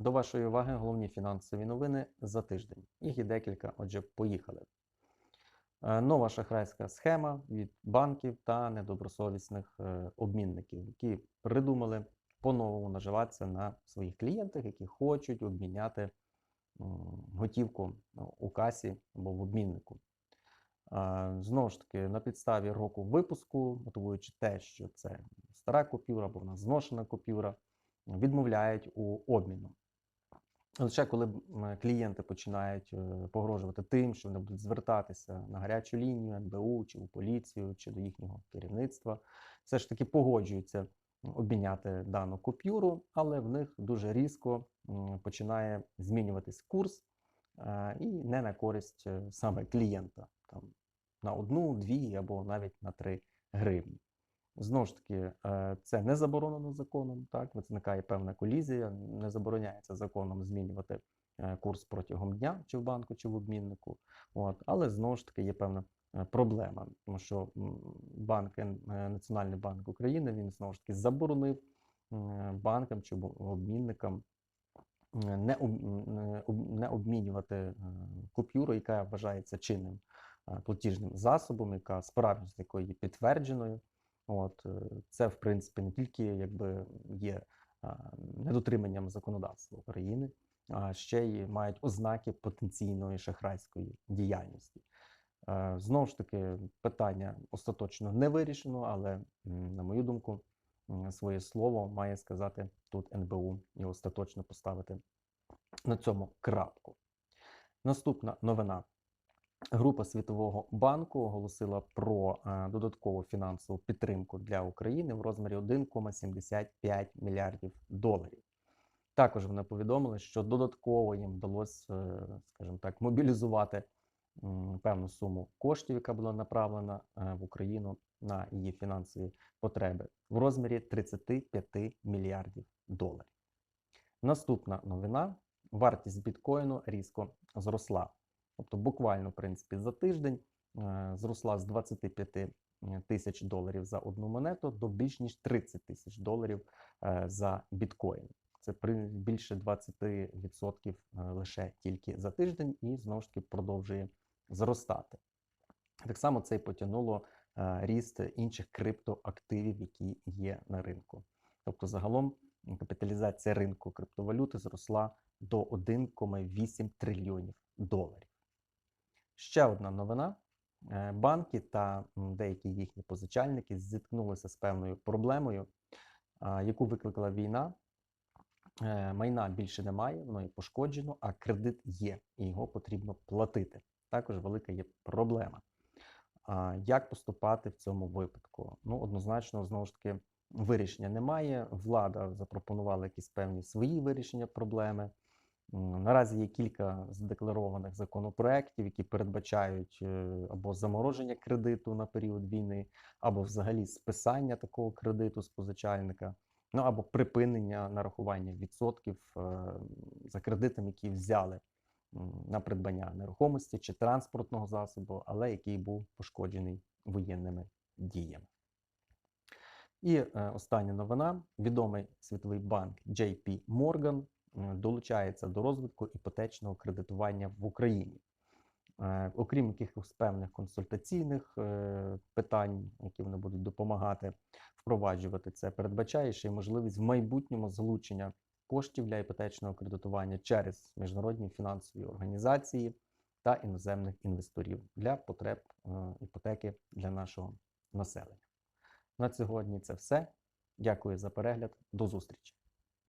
До вашої уваги головні фінансові новини за тиждень. Їх є декілька, отже, поїхали. Е, Нова шахрайська схема від банків та недобросовісних е, обмінників, які придумали по-новому наживатися на своїх клієнтах, які хочуть обміняти готівку ну, у касі або в обміннику. Знову ж таки, на підставі року випуску, мотивуючи те, що це стара купюра або вона зношена купюра, відмовляють у обміну. Лише коли клієнти починають е, погрожувати тим, що вони будуть звертатися на гарячу лінію НБУ чи у поліцію, чи до їхнього керівництва, все ж таки погоджуються обміняти дану купюру, але в них дуже різко починає змінюватись курс е, і не на користь е, саме клієнта, там на одну, дві або навіть на три гривні. Знову ж таки, е, це не заборонено законом, так виникає певна колізія, не забороняється законом змінювати е, курс протягом дня, чи в банку, чи в обміннику. От, але знову ж таки є певна е, проблема, тому що банк, Національний банк України він знову ж таки заборонив банкам чи обмінникам не, не обмінювати купюру, яка вважається чинним платіжним засобом, яка справжність якої підтвердженою. От е, це, в принципі, не тільки якби є недотриманням законодавства України, а ще й мають ознаки потенційної шахрайської діяльності. Е, Знову ж таки, питання остаточно не вирішено, але, на мою думку, своє слово має сказати тут НБУ і остаточно поставити на цьому крапку. Наступна новина. Група Світового банку оголосила про е, додаткову фінансову підтримку для України в розмірі 1,75 мільярдів доларів. Також вони повідомили, що додатково їм вдалося, е, скажімо так, мобілізувати певну суму коштів, яка була направлена е, в Україну на її фінансові потреби в розмірі 35 мільярдів доларів. Наступна новина: вартість біткоїну різко зросла. Тобто буквально, в принципі, за тиждень е, зросла з 25 тисяч доларів за одну монету до більш ніж 30 тисяч доларів е, за біткоін. Це при більше 20% е, лише тільки за тиждень і знову ж таки продовжує зростати. Так само це й потягнуло е, ріст інших криптоактивів, які є на ринку. Тобто, загалом капіталізація ринку криптовалюти зросла до 1,8 трильйонів доларів. Ще одна новина. Е, Банки та деякі їхні позичальники зіткнулися з певною проблемою, яку викликала війна. Е, Майна більше немає, воно є пошкоджено, а кредит є, і його потрібно платити. Також велика є проблема. Як поступати в цьому випадку? Ну, однозначно, знову ж таки, вирішення немає. Влада запропонувала якісь певні свої вирішення проблеми. Наразі є кілька задекларованих законопроєктів, які передбачають е, або замороження кредиту на період війни, або взагалі списання такого кредиту з позичальника, ну або припинення нарахування відсотків е, за кредитом, які взяли на придбання нерухомості чи транспортного засобу, але який був пошкоджений воєнними діями. І е, остання новина: відомий світовий банк JP Morgan долучається до розвитку іпотечного кредитування в Україні. Е, Окрім якихось певних консультаційних е, питань, які вони будуть допомагати впроваджувати це, передбачає ще й можливість в майбутньому залучення коштів для іпотечного кредитування через міжнародні фінансові організації та іноземних інвесторів для потреб е, іпотеки для нашого населення. На сьогодні це все. Дякую за перегляд. До зустрічі!